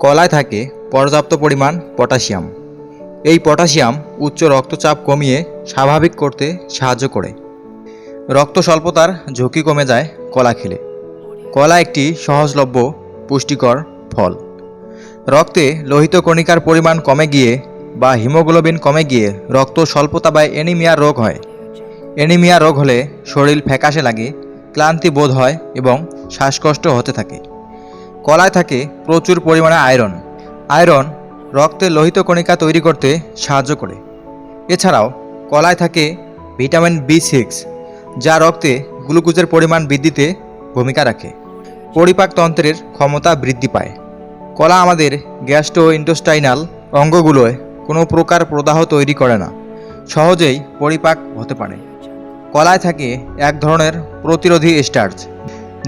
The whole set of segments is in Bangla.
কলায় থাকে পর্যাপ্ত পরিমাণ পটাশিয়াম। এই পটাশিয়াম উচ্চ রক্তচাপ কমিয়ে স্বাভাবিক করতে সাহায্য করে। রক্ত স্বল্পতার ঝুঁকি কমে যায় কলা খেলে। কলা একটি সহজলভ্য, পুষ্টিকর ফল। রক্তে লোহিত কণিকার পরিমাণ কমে গিয়ে বা হিমোগ্লোবিন কমে গিয়ে রক্ত স্বল্পতা বা অ্যানিমিয়া রোগ হয়। অ্যানিমিয়া রোগ হলে শরীর ফ্যাকাশে লাগে, ক্লান্তি বোধ হয় এবং শ্বাসকষ্ট হতে থাকে। কলায় থাকে প্রচুর পরিমাণে আয়রন। আয়রন রক্তে লোহিত কণিকা তৈরি করতে সাহায্য করে। এছাড়াও কলায় থাকে ভিটামিন বি সিক্স, যা রক্তে গ্লুকোজের পরিমাণ বৃদ্ধিতে ভূমিকা রাখে। পরিপাকতন্ত্রের ক্ষমতা বৃদ্ধি পায়। কলা আমাদের গ্যাস্ট্রো ইন্টোস্টাইনাল অঙ্গগুলোয় কোনো প্রকার প্রদাহ তৈরি করে না, সহজেই পরিপাক হতে পারে। কলায় থাকে এক ধরনের প্রতিরোধী স্টার্চ,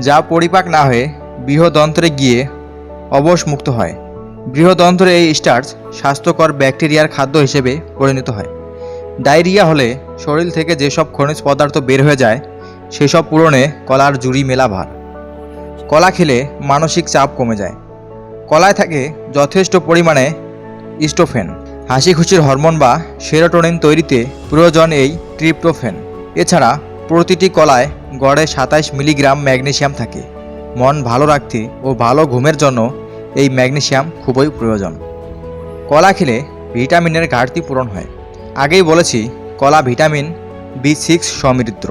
যা পরিপাক না হয়ে বৃহদন্ত্রে গিয়ে অবশমুক্ত হয়। বৃহদন্ত্রে এই স্টার্চ স্বাস্থ্যকর ব্যাকটেরিয়ার খাদ্য হিসেবে পরিণত হয়। ডায়রিয়া হলে শরীর থেকে যেসব খনিজ পদার্থ বের হয়ে যায়, সেসব পূরণে কলার জুড়ি মেলা ভার। কলা খেলে মানসিক চাপ কমে যায়। কলায় থাকে যথেষ্ট পরিমাণে ইস্টোফেন। হাসি খুশির হরমোন বা সেরোটোনিন তৈরিতে প্রয়োজন এই ট্রিপ্টোফেন। এছাড়া প্রতিটি কলায় গড়ে সাতাইশ মিলিগ্রাম ম্যাগনেসিয়াম থাকে। মন ভালো রাখতে ও ভালো ঘুমের জন্য এই ম্যাগনেসিয়াম খুবই প্রয়োজন। কলা খেলে ভিটামিনের ঘাটতি পূরণ হয়। আগেই বলেছি, কলা ভিটামিন বি সিক্স সমৃদ্ধ।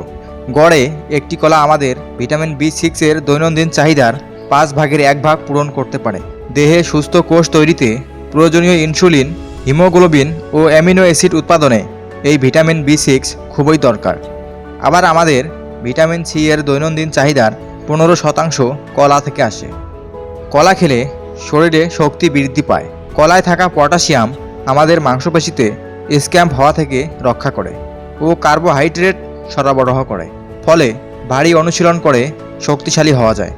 গড়ে একটি কলা আমাদের ভিটামিন বি সিক্সের দৈনন্দিন চাহিদার পাঁচ ভাগের এক ভাগ পূরণ করতে পারে। দেহে সুস্থ কোষ তৈরিতে প্রয়োজনীয় ইনসুলিন, হিমোগ্লোবিন ও অ্যামিনো অ্যাসিড উৎপাদনে এই ভিটামিন বি সিক্স খুবই দরকার। আবার আমাদের ভিটামিন সি এর দৈনন্দিন চাহিদার পনেরো শতাংশ কলা থেকে আসে। কলা খেলে শরীরে শক্তি বৃদ্ধি পায়। কলায় থাকা পটাশিয়াম আমাদের মাংসপেশিতে স্ক্যাম্প হওয়া থেকে রক্ষা করে ও কার্বোহাইড্রেট সরবরাহ করে। ফলে ভারী অনুশীলন করে শক্তিশালী হওয়া যায়।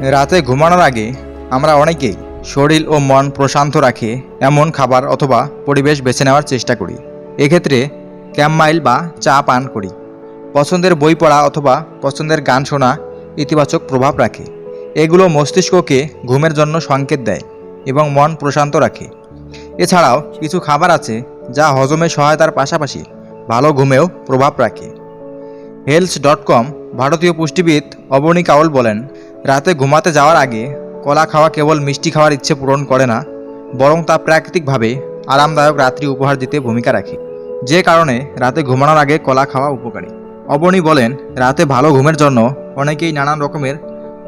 রাতে ঘুমানোর আগে আমরা অনেকেই শরীর ও মন প্রশান্ত রাখে এমন খাবার অথবা পরিবেশ বেছে নেওয়ার চেষ্টা করি। এক্ষেত্রে ক্যামমাইল বা চা পান করি। পছন্দের বই পড়া অথবা পছন্দের গান শোনা ইতিবাচক প্রভাব রাখে। এগুলো মস্তিষ্ককে ঘুমের জন্য সংকেত দেয় এবং মন প্রশান্ত রাখে। এছাড়াও কিছু খাবার আছে যা হজমে সহায়তার পাশাপাশি ভালো ঘুমেও প্রভাব রাখে। হেলথ ডট কম ভারতীয় পুষ্টিবিদ অবনী কাউল বলেন, রাতে ঘুমাতে যাওয়ার আগে কলা খাওয়া কেবল মিষ্টি খাওয়ার ইচ্ছে পূরণ করে না, বরং তা প্রাকৃতিকভাবে আরামদায়ক রাত্রি উপহার দিতে ভূমিকা রাখে। যে কারণে রাতে ঘুমানোর আগে কলা খাওয়া উপকারী। অবনী বলেন, রাতে ভালো ঘুমের জন্য অনেকেই নানান রকমের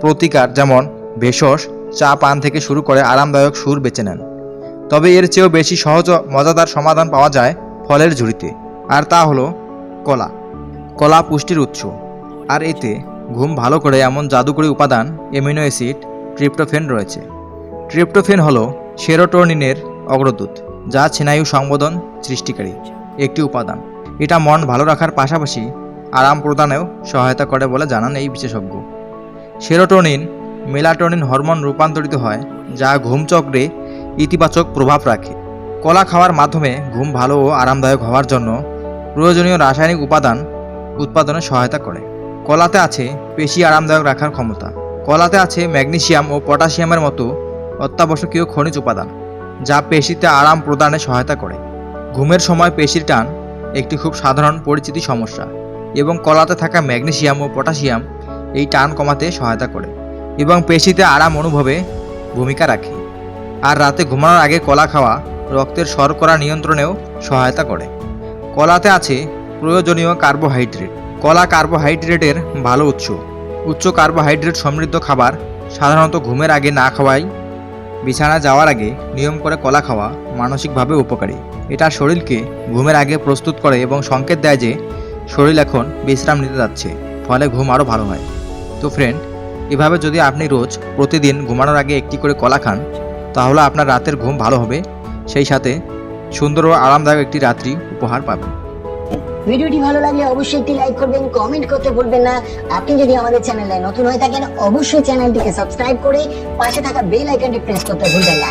প্রতিকার যেমন ভেষজ, চা পান থেকে শুরু করে আরামদায়ক সুর বেছে নেন। তবে এর চেয়েও বেশি সহজ মজাদার সমাধান পাওয়া যায় ফলের ঝুড়িতে, আর তা হলো কলা। কলা পুষ্টির উৎস। আর এতে ঘুম ভালো করে এমন জাদুকরী উপাদান এমিনো অ্যাসিড ট্রিপ্টোফেন রয়েছে। ট্রিপ্টোফেন হলো সেরোটোনিনের অগ্রদূত, যা স্নায়ু সংবোধন সৃষ্টিকারী একটি উপাদান। এটা মন ভালো রাখার পাশাপাশি আরাম প্রদানেও সহায়তা করে বলে জানান এই বিশেষজ্ঞ। সেরোটোনিন, মেলাটোনিন হরমোন রূপান্তরিত হয়, যা ঘুম চক্রে ইতিবাচক প্রভাব রাখে। কলা খাওয়ার মাধ্যমে ঘুম ভালো ও আরামদায়ক হওয়ার জন্য প্রয়োজনীয় রাসায়নিক উপাদান উৎপাদনে সহায়তা করে। কলাতে আছে পেশি আরামদায়ক রাখার ক্ষমতা। কলাতে আছে ম্যাগনেসিয়াম ও পটাশিয়ামের মতো অত্যাবশ্যকীয় খনিজ উপাদান, যা পেশিতে আরাম প্রদানে সহায়তা করে। ঘুমের সময় পেশির টান একটি খুব সাধারণ পরিচিতি সমস্যা। এবং কলাতে থাকা ম্যাগনেসিয়াম ও পটাশিয়াম এই টান কমাতে সহায়তা করে এবং পেশিতে আরাম অনুভবে ভূমিকা রাখে। আর রাতে ঘুমানোর আগে কলা খাওয়া রক্তের শর্করা নিয়ন্ত্রণেও সহায়তা করে। কলাতে আছে প্রয়োজনীয় কার্বোহাইড্রেট। কলা কার্বোহাইড্রেটের ভালো উৎস। উচ্চ কার্বোহাইড্রেট সমৃদ্ধ খাবার সাধারণত ঘুমের আগে না খাওয়াই, বিছানা যাওয়ার আগে নিয়ম করে কলা খাওয়া মানসিকভাবে উপকারী। এটা শরীরকে ঘুমের আগে প্রস্তুত করে এবং সংকেত দেয় যে শরীর এখন বিশ্রাম নিতে যাচ্ছে, ফলে ঘুম আরও ভালো হয়। তো ফ্রেন্ড এভাবে যদি আপনি রোজ প্রতিদিন ঘুমানোর আগে একটি করে কলা খান, তাহলে আপনার রাতের ঘুম ভালো হবে। সেই সাথে সুন্দর ও আরামদায়ক একটি রাত্রি উপহার পাবেন। ভিডিওটি ভালো লাগলে অবশ্যই একটি লাইক করবেন কমেন্ট করতে ভুলবেন না। আপনি যদি আমাদের চ্যানেলে নতুন হয়ে থাকেন, অবশ্যই চ্যানেলটিকে সাবস্ক্রাইব করে পাশে থাকা বেল আইকনটি প্রেস করতে ভুলবেন না।